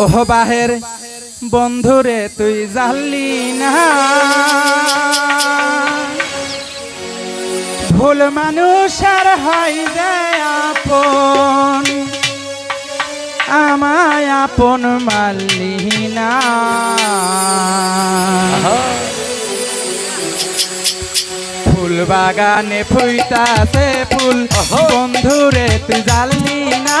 ওহ বাহের বন্ধুরে তুই জানলি না। ভুল মানুষের হয় আপন আমায় আপন মাল্লি না। ফুল বাগানে ফুইতাছে ফুল বন্ধুরে তুই জানলি না।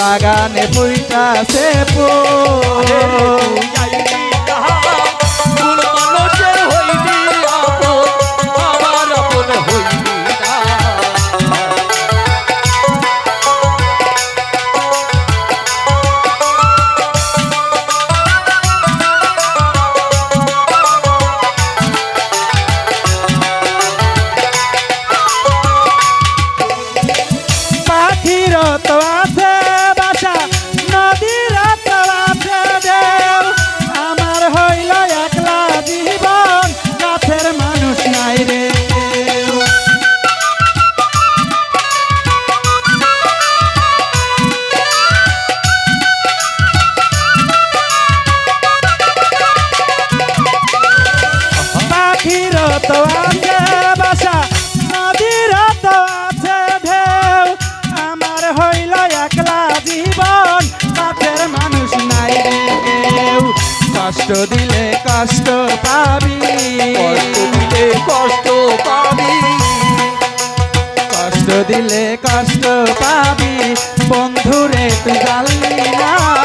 বাগানে পুইটা সে কষ্ট দিলে কষ্ট পাবি। কষ্ট দিলে পাবি। কষ্ট দিলে কষ্ট পাবি। বন্ধুরে, তুই জানলি না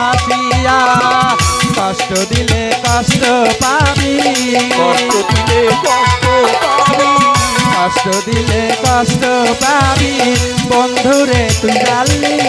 পাপিয়া কষ্ট দিলে কষ্ট পাবি। কষ্ট দিলে কষ্ট পাবি। কষ্ট দিলে কষ্ট পাবি। বন্ধুরে তুই জানলি